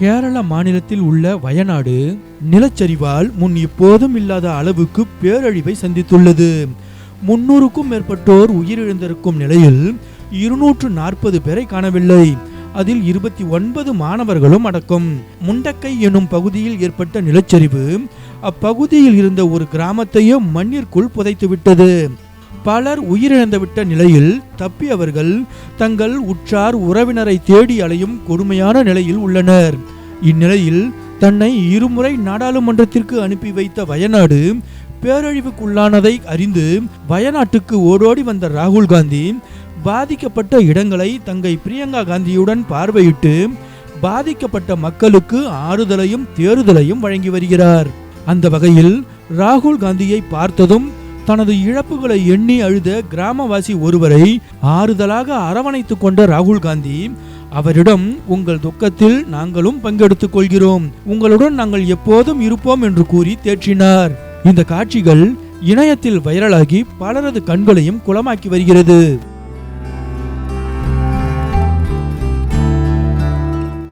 கேரள மாநிலத்தில் உள்ள வயநாடு நிலச்சரிவால் முன் எப்போதும் இல்லாத அளவுக்கு பேரழிவை சந்தித்துள்ளது. முன்னூறுக்கும் மேற்பட்டோர் உயிரிழந்திருக்கும் நிலையில் இருநூற்று நாற்பது பேரை காணவில்லை. அதில் இருபத்தி ஒன்பது மாணவர்களும் அடக்கம். முண்டக்கை எனும் பகுதியில் ஏற்பட்ட நிலச்சரிவு அப்பகுதியில் இருந்த ஒரு கிராமத்தையே மண்ணிற்குள் புதைத்துவிட்டது. பலர் உயிரிழந்துவிட்ட நிலையில் தப்பியவர்கள் தங்கள் உற்றார் உறவினரை தேடி அலையும் கொடுமையான நிலையில் உள்ளனர். இந்நிலையில் தன்னை இருமுறை நாடாளுமன்றத்திற்கு அனுப்பி வைத்த வயநாடு பேரழிவுக்குள்ளானதை அறிந்து வயநாட்டுக்கு ஓடோடி வந்த ராகுல் காந்தி பாதிக்கப்பட்ட இடங்களை தங்கை பிரியங்கா காந்தியுடன் பார்வையிட்டு பாதிக்கப்பட்ட மக்களுக்கு ஆறுதலையும் தேறுதலையும் வழங்கி வருகிறார். அந்த வகையில் ராகுல் காந்தியை பார்த்ததும் தனது இழப்புகளை எண்ணி அழுத கிராமவாசி ஒருவரை ஆறுதலாக அரவணைத்துக் கொண்ட ராகுல் காந்தி அவரிடம் உங்கள் துக்கத்தில் நாங்களும் பங்கெடுத்துக் கொள்கிறோம். உங்களுடன் நாங்கள் எப்போதும் இருப்போம் என்று கூறி தேற்றினார். இந்த காட்சிகள் இணையத்தில் வைரலாகி பலரது கண்களையும் குளமாக்கி வருகிறது.